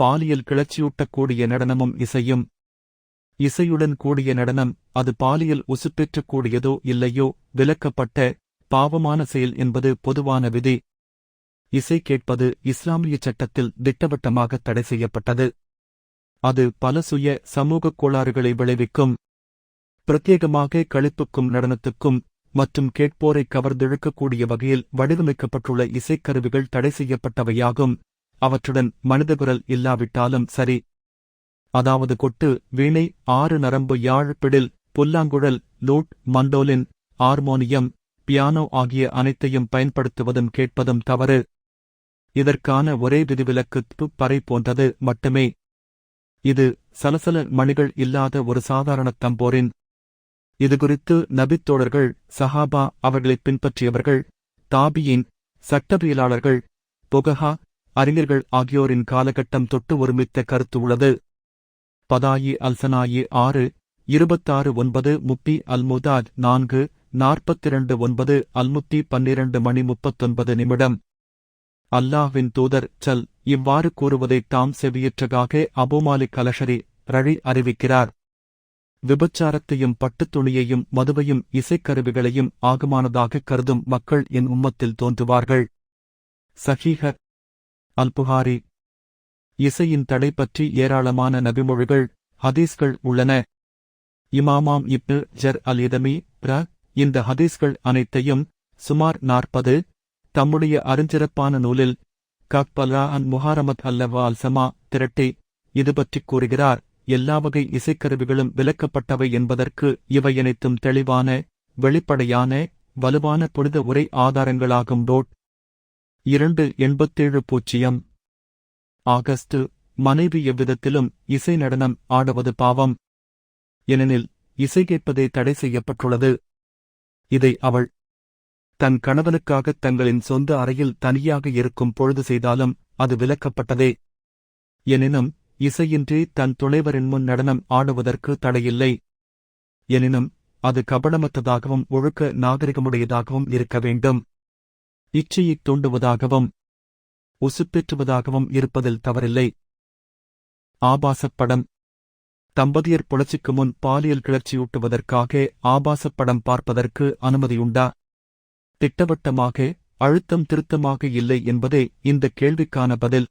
பாலியல் கிளர்ச்சியூட்டக்கூடிய நடனமும் இசையும். இசையுடன் கூடிய நடனம் அது பாலியல் உசுப்பெற்றக்கூடியதோ இல்லையோ விலக்கப்பட்ட பாவமான செயல் என்பது பொதுவான விதி. இசை கேட்பது இஸ்லாமிய சட்டத்தில் திட்டவட்டமாக தடை செய்யப்பட்டது. அது பல சுய சமூகக் கோளாறுகளை விளைவிக்கும். பிரத்யேகமாக கழிப்புக்கும் நடனத்துக்கும் மற்றும் கேட்போரை கவர்ந்திழுக்கக்கூடிய வகையில் வடிவமைக்கப்பட்டுள்ள இசைக்கருவிகள் தடை செய்யப்பட்டவையாகும். அவற்றுடன் மனிதகுரல் இல்லாவிட்டாலும் சரி. அதாவது கொட்டு வீணை ஆறு நரம்பு யாழ் பிடில் புல்லாங்குழல் லூட் மண்டோலின் ஹார்மோனியம் பியானோ ஆகிய அனைத்தையும் பயன்படுத்துவதும் கேட்பதும் தவறு. இதற்கான ஒரே விதிவிலக்கு துப்பறை போன்றது மட்டுமே. இது சலசல மணிகள் இல்லாத ஒரு சாதாரண தம்போரின். இதுகுறித்து நபித்தோழர்கள் சஹாபா அவர்களைப் பின்பற்றியவர்கள் தாபியின் சட்டவியலாளர்கள் புகஹா அறிஞர்கள் ஆகியோரின் காலகட்டம் தொட்டு ஒருமித்த கருத்து உள்ளது. பதாயி அல்சனாயி ஆறு இருபத்தாறு ஒன்பது முப்பி அல்முதாஜ் நான்கு நாற்பத்திரண்டு ஒன்பது அல்முத்தி பன்னிரண்டு மணி முப்பத்தொன்பது நிமிடம். அல்லாஹ்வின் தூதர் சல் இவ்வாறு கூறுவதைத் தாம் செவியற்றதாக அபுமாலிக் கலஷரி ரழி அறிவிக்கிறார். விபச்சாரத்தையும் பட்டுத் துணியையும் மதுவையும் இசைக்கருவிகளையும் ஆகுமானதாக கருதும் மக்கள் என் உம்மத்தில் தோன்றுவார்கள். சஹீஹ அல்புகாரி. இசையின் தடை பற்றி ஏராளமான நபிமொழிகள் ஹதீஸ்கள் உள்ளன. இமாமாம் இப்னு ஜர் அல் இதமி பிர இந்த ஹதீஸ்கள் அனைத்தையும் சுமார் நாற்பது தம்முடைய அருஞ்சிறப்பான நூலில் கக்பலா அன் முஹாரமத் அல்லவா அல் சமா திரட்டி இதுபற்றிக் கூறுகிறார். எல்லா வகை இசைக்கருவிகளும் விலக்கப்பட்டவை என்பதற்கு இவை அனைத்தும் தெளிவான வெளிப்படையான வலுவான புனித உரை ஆதாரங்களாகும். டோட் இரண்டு எண்பத்தேழு பூஜ்ஜியம். ஆகஸ்ட் மனைவி எவ்விதத்திலும் இசை நடனம் ஆடுவது பாவம். ஏனெனில் இசை கேட்பதே தடை செய்யப்பட்டுள்ளது. இதை அவள் தன் கணவனுக்காகத் தங்களின் சொந்த அறையில் தனியாக இருக்கும் பொழுது செய்தாலும் அது விலக்கப்பட்டதே. எனினும் இசையின்றி தன் துணைவரின் முன் நடனம் ஆடுவதற்கு தடையில்லை. எனினும் அது கபடமற்றதாகவும் ஒழுக்க நாகரிகமுடையதாகவும் இருக்க வேண்டும். இச்சையைத் தூண்டுவதாகவும் உசுப்பேற்றுவதாகவும் இருப்பதில் தவறில்லை. ஆபாசப் படம். தம்பதியர் புலச்சிக்கு முன் பாலியல் கிளர்ச்சியூட்டுவதற்காக ஆபாசப் படம் பார்ப்பதற்கு அனுமதியுண்டா? திட்டவட்டமாக அழுத்தம் திருத்தமாக இல்லை என்பதே இந்த கேள்விக்கான பதில்.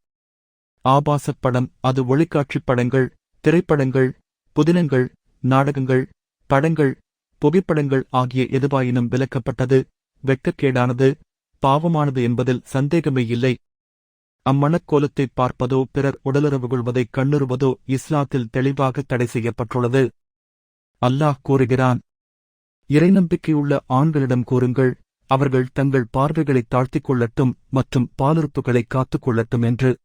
ஆபாசப் படம் அது ஒளிக்காட்சிப் படங்கள் திரைப்படங்கள் புதினங்கள் நாடகங்கள் படங்கள் புகைப்படங்கள் ஆகிய எதுவாயினும் விலக்கப்பட்டது வெட்கக்கேடானது பாவமானது என்பதில் சந்தேகமே இல்லை. அம்மணக்கோலத்தைப் பார்ப்பதோ பிறர் உடலுறவு கொள்வதைக் கண்ணுறுவதோ இஸ்லாத்தில் தெளிவாக தடை செய்யப்பட்டுள்ளது. அல்லாஹ் கூறுகிறான் இறைநம்பிக்கையுள்ள ஆண்களிடம் கூறுங்கள் அவர்கள் தங்கள் பார்வைகளைத் தாழ்த்திக் கொள்ளட்டும் மற்றும் பாலுறுப்புகளைக் காத்துக் கொள்ளட்டும் என்று.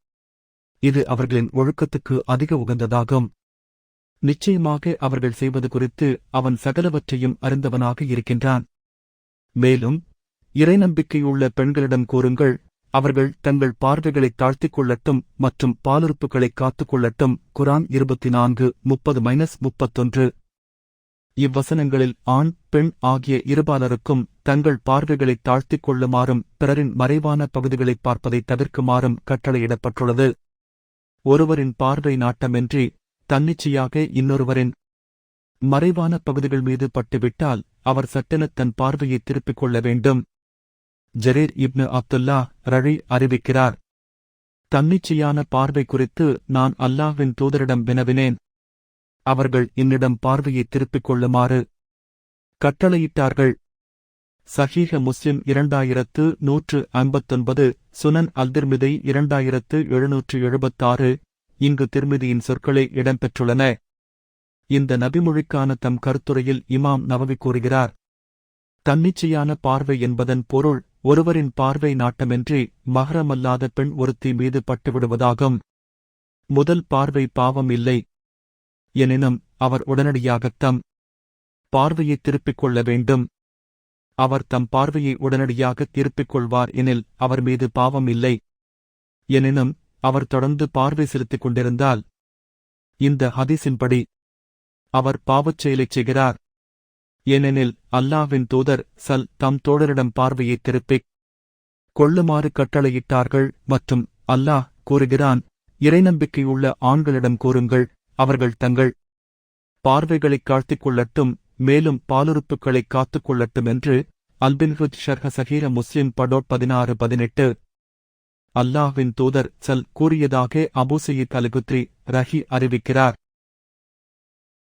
இது அவர்களின் ஒழுக்கத்துக்கு அதிக உகந்ததாகும். நிச்சயமாக அவர்கள் செய்வது குறித்து அவன் சகலவற்றையும் அறிந்தவனாக இருக்கின்றான். மேலும் இறைநம்பிக்கையுள்ள பெண்களிடம் கூறுங்கள் அவர்கள் தங்கள் பார்வைகளைத் தாழ்த்திக் கொள்ளட்டும் மற்றும் பாலுறுப்புகளைக் காத்துக் கொள்ளட்டும் குரான் இருபத்தி நான்கு முப்பது மைனஸ் முப்பத்தொன்று. இவ்வசனங்களில் ஆண் பெண் ஆகிய இருபாலருக்கும் தங்கள் பார்வைகளைத் தாழ்த்திக் கொள்ளுமாறும் பிறரின் மறைவான பகுதிகளைப் பார்ப்பதைத் தவிர்க்குமாறும் கட்டளையிடப்பட்டுள்ளது. ஒருவரின் பார்வை நாட்டமின்றி தன்னிச்சையாக இன்னொருவரின் மறைவான பகுதிகள் மீது பட்டுவிட்டால் அவர் சட்டெனத் தன் பார்வையை திருப்பிக் கொள்ள வேண்டும். ஜரீர் இப்னு அப்துல்லா ரழி அறிவிக்கிறார். தன்னிச்சையான பார்வை குறித்து நான் அல்லாஹ்வின் தூதரிடம் வினவினேன். அவர்கள் என்னிடம் பார்வையை திருப்பிக் கொள்ளுமாறு கட்டளையிட்டார்கள். சஹீஹ முஸ்லிம் இரண்டாயிரத்து நூற்று ஐம்பத்தொன்பது சுனன் அல்திர்மிதை இரண்டாயிரத்து எழுநூற்று எழுபத்தாறு இங்கு திருமிதியின் சொற்களே இடம்பெற்றுள்ளன. இந்த நபிமொழிக்கான தம் கருத்துரையில் இமாம் நவவி கூறுகிறார். தன்னிச்சையான பார்வை என்பதன் பொருள் ஒருவரின் பார்வை நாட்டமின்றி மகரமல்லாத பெண் ஒருத்தி மீது பட்டுவிடுவதாகும். முதல் பார்வை பாவம் இல்லை. எனினும் அவர் உடனடியாகத் தம் பார்வையை திருப்பிக் கொள்ள வேண்டும். அவர் தம் பார்வையை உடனடியாக திருப்பிக் கொள்வார் எனில் அவர் மீது பாவம் இல்லை. எனினும் அவர் தொடர்ந்து பார்வை செலுத்திக் கொண்டிருந்தால் இந்த ஹதீஸின்படி அவர் பாவச் செயலைச் செய்கிறார். ஏனெனில் அல்லாவின் தூதர் சல் தம் தோழரிடம் பார்வையை திருப்பிக் கொள்ளுமாறு கட்டளையிட்டார்கள் மற்றும் அல்லாஹ் கூறுகிறான் இறைநம்பிக்கையுள்ள ஆண்களிடம் கூறுங்கள் அவர்கள் தங்கள் பார்வைகளைக் காழ்த்திக் கொள்ளட்டும் மேலும் பாலுறுப்புகளை காத்துக் கொள்ளட்டும் என்று அல்பின்ஹுத் ஷர்ஹ சஹீர முஸ்லிம் படோட் பதினாறு பதினெட்டு. அல்லாஹ்வின் தூதர் சல் கூறியதாக அபூசயித் அல்குத்ரி ரஹி அறிவிக்கிறார்.